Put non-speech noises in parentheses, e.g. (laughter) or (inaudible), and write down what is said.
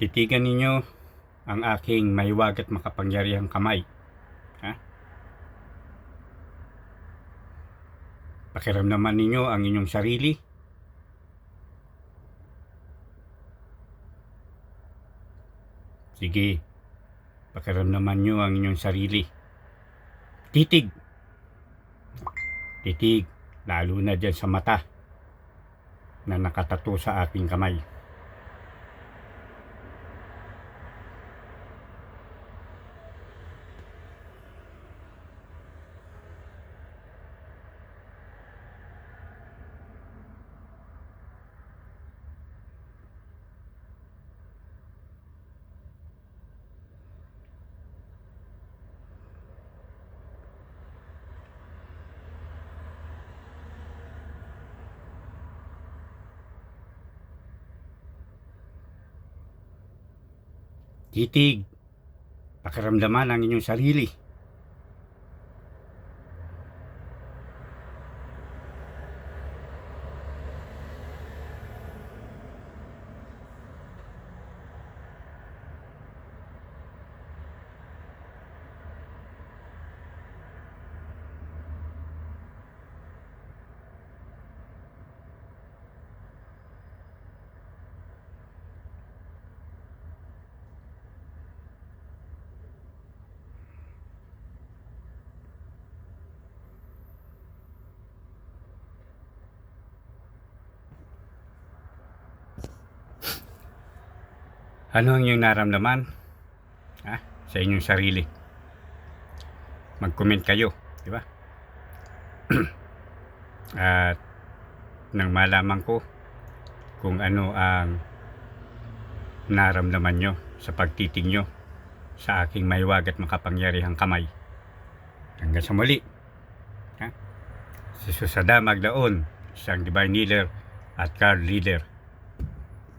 Titigan ninyo ang aking mahiwag at makapangyarihang kamay. Ha? Pakiramdaman ninyo ang inyong sarili. Sige, pakiramdaman nyo ang inyong sarili. Titig. Titig, lalo na dyan sa mata na nakatato sa aking kamay. Titig, pakiramdaman ang inyong sarili. Ano ang inyong naramdaman? Ha? Sa inyong sarili. Mag-comment kayo, di ba? (clears throat) At nang malaman ko kung ano ang naramdaman nyo sa pagtitig nyo sa aking mahiwag at makapangyarihang kamay. Hanggang sa muli. Ha? Si Susada Magdaon, isang divine healer at card reader